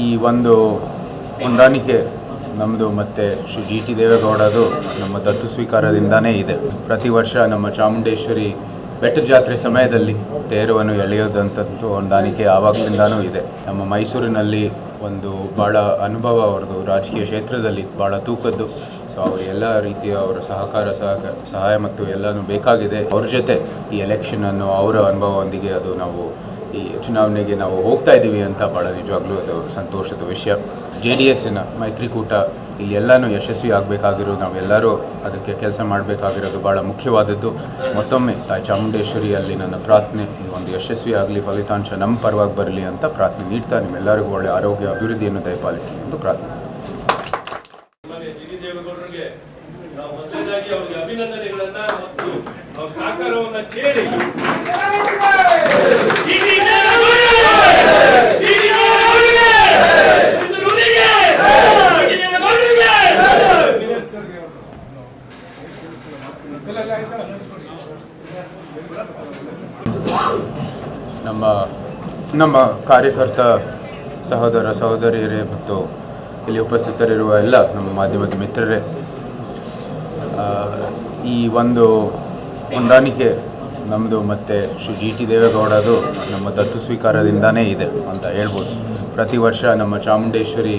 ಈ ಒಂದು ಹೊಂದಾಣಿಕೆ ನಮ್ಮದು ಮತ್ತು ಶ್ರೀ ಜಿ ಟಿ ದೇವೇಗೌಡದು ನಮ್ಮ ದತ್ತು ಸ್ವೀಕಾರದಿಂದನೇ ಇದೆ. ಪ್ರತಿ ವರ್ಷ ನಮ್ಮ ಚಾಮುಂಡೇಶ್ವರಿ ಬೆಟ್ಟದ ಜಾತ್ರೆ ಸಮಯದಲ್ಲಿ ತೇರವನ್ನು ಎಳೆಯೋದಂಥದ್ದು ಹೊಂದಾಣಿಕೆ ಆವಾಗಲಿಂದನೂ ಇದೆ. ನಮ್ಮ ಮೈಸೂರಿನಲ್ಲಿ ಒಂದು ಭಾಳ ಅನುಭವ ಅವ್ರದ್ದು, ರಾಜಕೀಯ ಕ್ಷೇತ್ರದಲ್ಲಿ ಭಾಳ ತೂಕದ್ದು. ಸೊ ಅವರು ಎಲ್ಲ ರೀತಿಯ ಅವರ ಸಹಕಾರ ಸಹ ಸಹಾಯ ಮತ್ತು ಎಲ್ಲನೂ ಬೇಕಾಗಿದೆ. ಅವ್ರ ಜೊತೆ ಈ ಎಲೆಕ್ಷನನ್ನು ಅವರ ಅನುಭವದೊಂದಿಗೆ ಅದು ನಾವು ಈ ಚುನಾವಣೆಗೆ ನಾವು ಹೋಗ್ತಾ ಇದ್ದೀವಿ ಅಂತ ಭಾಳ ನಿಜವಾಗ್ಲೂ ಅದು ಸಂತೋಷದ ವಿಷಯ. ಜೆ ಡಿ ಎಸ್ಸಿನ ಮೈತ್ರಿಕೂಟ ಇಲ್ಲಿ ಎಲ್ಲನೂ ಯಶಸ್ವಿ ಆಗಬೇಕಾಗಿರೋ ನಾವೆಲ್ಲರೂ ಅದಕ್ಕೆ ಕೆಲಸ ಮಾಡಬೇಕಾಗಿರೋದು ಭಾಳ ಮುಖ್ಯವಾದದ್ದು. ಮತ್ತೊಮ್ಮೆ ತಾಯಿ ಚಾಮುಂಡೇಶ್ವರಿಯಲ್ಲಿ ನನ್ನ ಪ್ರಾರ್ಥನೆ ಒಂದು ಯಶಸ್ವಿ ಆಗಲಿ, ಫಲಿತಾಂಶ ನಮ್ಮ ಪರವಾಗಿ ಬರಲಿ ಅಂತ ಪ್ರಾರ್ಥನೆ ನೀಡ್ತಾ ನಿಮ್ಮೆಲ್ಲರಿಗೂ ಒಳ್ಳೆಯ ಆರೋಗ್ಯ, ಅಭಿವೃದ್ಧಿಯನ್ನು ದಯಪಾಲಿಸಲಿ ಎಂದು ಪ್ರಾರ್ಥನೆ. ಅಭಿನಂದನೆಗಳನ್ನ ಮತ್ತು ಕೇಳಿ ಡಿ ಡಿ ದೇವೇಗೌಡರಿಗೆ! ಡಿ ಡಿ ದೇವೇಗೌಡರಿಗೆ! ಹೆಸರುಳಿಗೆ! ಡಿ ಡಿ ದೇವೇಗೌಡರಿಗೆ! ನಮ್ಮ ನಮ್ಮ ಕಾರ್ಯಕರ್ತ ಸಹೋದರ ಸಹೋದರಿಯರೇ ಮತ್ತು ಇಲ್ಲಿ ಉಪಸ್ಥಿತರಿರುವ ಎಲ್ಲ ನಮ್ಮ ಮಾಧ್ಯಮದ ಮಿತ್ರರೇ ಈ ಒಂದು ಹೊಂದಾಣಿಕೆ ನಮ್ಮದು ಮತ್ತು ಶ್ರೀ ಜಿ ಟಿ ದೇವೇಗೌಡದು ನಮ್ಮ ದತ್ತು ಸ್ವೀಕಾರದಿಂದನೇ ಇದೆ ಅಂತ ಹೇಳ್ಬೋದು. ಪ್ರತಿ ವರ್ಷ ನಮ್ಮ ಚಾಮುಂಡೇಶ್ವರಿ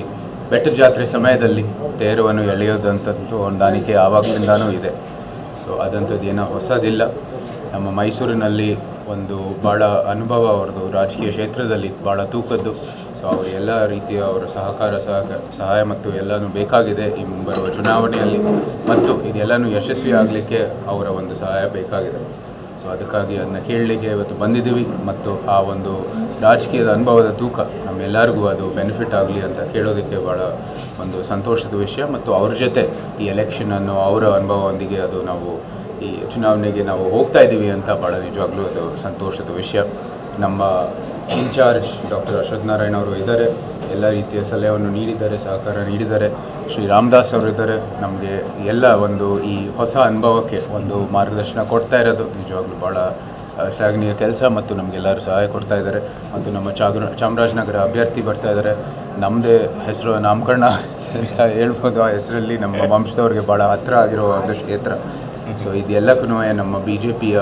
ಬೆಟ್ಟ ಜಾತ್ರೆ ಸಮಯದಲ್ಲಿ ತೇರುವನ್ನು ಎಳೆಯೋದಂಥದ್ದು ಹೊಂದಾಣಿಕೆ ಆವಾಗಲಿಂದನೂ ಇದೆ. ಸೊ ಅದಂಥದ್ದು ಏನೋ ಹೊಸದಿಲ್ಲ. ನಮ್ಮ ಮೈಸೂರಿನಲ್ಲಿ ಒಂದು ಭಾಳ ಅನುಭವ ಅವ್ರದ್ದು. ರಾಜಕೀಯ ಕ್ಷೇತ್ರದಲ್ಲಿ ಭಾಳ ತೂಕದ್ದು. ಸೊ ಅವರು ಎಲ್ಲ ರೀತಿಯ ಅವರ ಸಹಕಾರ ಸಹ ಸಹಾಯ ಮತ್ತು ಎಲ್ಲನೂ ಬೇಕಾಗಿದೆ ಈ ಮುಂಬರುವ ಚುನಾವಣೆಯಲ್ಲಿ. ಮತ್ತು ಇದೆಲ್ಲನೂ ಯಶಸ್ವಿ ಆಗಲಿಕ್ಕೆ ಅವರ ಒಂದು ಸಹಾಯ ಬೇಕಾಗಿದೆ. ಸೊ ಅದಕ್ಕಾಗಿ ಅದನ್ನ ಕೇಳಲಿಕ್ಕೆ ಇವತ್ತು ಬಂದಿದ್ದೀವಿ. ಮತ್ತು ಆ ಒಂದು ರಾಜಕೀಯದ ಅನುಭವದ ತೂಕ ನಮ್ಮೆಲ್ಲರಿಗೂ ಅದು ಬೆನಿಫಿಟ್ ಆಗಲಿ ಅಂತ ಕೇಳೋದಕ್ಕೆ ಭಾಳ ಒಂದು ಸಂತೋಷದ ವಿಷಯ. ಮತ್ತು ಅವ್ರ ಜೊತೆ ಈ ಎಲೆಕ್ಷನನ್ನು ಅವರ ಅನುಭವದೊಂದಿಗೆ ಅದು ನಾವು ಈ ಚುನಾವಣೆಗೆ ನಾವು ಹೋಗ್ತಾ ಇದ್ದೀವಿ ಅಂತ ಭಾಳ ನಿಜವಾಗ್ಲೂ ಅದು ಸಂತೋಷದ ವಿಷಯ. ನಮ್ಮ ಇನ್ಚಾರ್ಜ್ ಡಾಕ್ಟರ್ ಅಶ್ವಥ್ ನಾರಾಯಣ ಅವರು ಇದ್ದಾರೆ. ಎಲ್ಲ ರೀತಿಯ ಸಲಹೆಯನ್ನು ನೀಡಿದ್ದಾರೆ, ಸಹಕಾರ ನೀಡಿದ್ದಾರೆ. ಶ್ರೀ ರಾಮದಾಸ್ ಅವರು ಇದ್ದಾರೆ. ನಮಗೆ ಎಲ್ಲ ಒಂದು ಈ ಹೊಸ ಅನುಭವಕ್ಕೆ ಒಂದು ಮಾರ್ಗದರ್ಶನ ಕೊಡ್ತಾ ಇರೋದು. ನಿಜವಾಗ್ಲೂ ಭಾಳ ಶ್ಲಾಘನೀಯ ಕೆಲಸ ಮತ್ತು ನಮಗೆಲ್ಲರೂ ಸಹಾಯ ಕೊಡ್ತಾ ಇದ್ದಾರೆ. ಮತ್ತು ನಮ್ಮ ಚಾಗ್ರ, ಚಾಮರಾಜನಗರ ಅಭ್ಯರ್ಥಿ ಬರ್ತಾ ಇದ್ದಾರೆ. ನಮ್ಮದೇ ಹೆಸರು ನಾಮಕರಣ ಅಂತ ಹೇಳ್ಬೋದು. ಆ ಹೆಸರಲ್ಲಿ ನಮ್ಮ ವಂಶದವ್ರಿಗೆ ಭಾಳ ಹತ್ತಿರ ಆಗಿರೋ ಒಂದು ಕ್ಷೇತ್ರ. ಸೊ ಇದೆಲ್ಲಕ್ಕೂ ನಮ್ಮ ಬಿ ಜೆ ಪಿಯ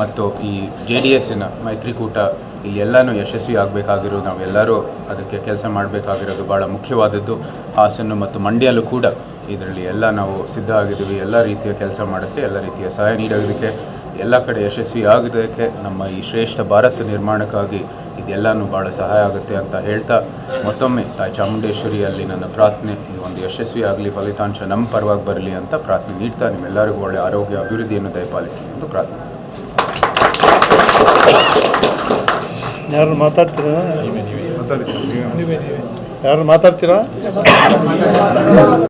ಮತ್ತು ಈ ಜೆ ಡಿ ಎಸ್ಸಿನ ಮೈತ್ರಿಕೂಟ ಇಲ್ಲಿ ಎಲ್ಲನೂ ಯಶಸ್ವಿ ಆಗಬೇಕಾಗಿರೋದು ನಾವೆಲ್ಲರೂ ಅದಕ್ಕೆ ಕೆಲಸ ಮಾಡಬೇಕಾಗಿರೋದು ಭಾಳ ಮುಖ್ಯವಾದದ್ದು. ಹಾಸನ್ನು ಮತ್ತು ಮಂಡ್ಯಲ್ಲೂ ಕೂಡ ಇದರಲ್ಲಿ ಎಲ್ಲ ನಾವು ಸಿದ್ಧ ಆಗಿದ್ದೀವಿ. ಎಲ್ಲ ರೀತಿಯ ಕೆಲಸ ಮಾಡೋಕ್ಕೆ ಎಲ್ಲ ರೀತಿಯ ಸಹಾಯ ನೀಡೋದಕ್ಕೆ, ಎಲ್ಲ ಕಡೆ ಯಶಸ್ವಿ ಆಗೋದಕ್ಕೆ ನಮ್ಮ ಈ ಶ್ರೇಷ್ಠ ಭಾರತ ನಿರ್ಮಾಣಕ್ಕಾಗಿ ಇದೆಲ್ಲನೂ ಭಾಳ ಸಹಾಯ ಆಗುತ್ತೆ ಅಂತ ಹೇಳ್ತಾ ಮತ್ತೊಮ್ಮೆ ತಾಯಿ ಚಾಮುಂಡೇಶ್ವರಿಯಲ್ಲಿ ನನ್ನ ಪ್ರಾರ್ಥನೆ ಒಂದು ಯಶಸ್ವಿ ಆಗಲಿ, ಫಲಿತಾಂಶ ನಮ್ಮ ಪರವಾಗಿ ಬರಲಿ ಅಂತ ಪ್ರಾರ್ಥನೆ ನೀಡ್ತಾ ನಿಮ್ಮೆಲ್ಲರಿಗೂ ಒಳ್ಳೆಯ ಆರೋಗ್ಯ, ಅಭಿವೃದ್ಧಿಯನ್ನು ದಯಪಾಲಿಸಲಿ ಎಂದು ಪ್ರಾರ್ಥನೆ. ಯಾರು ಮಾತಾಡ್ತೀರಾ? ಯಾರು ಮಾತಾಡ್ತೀರಾ?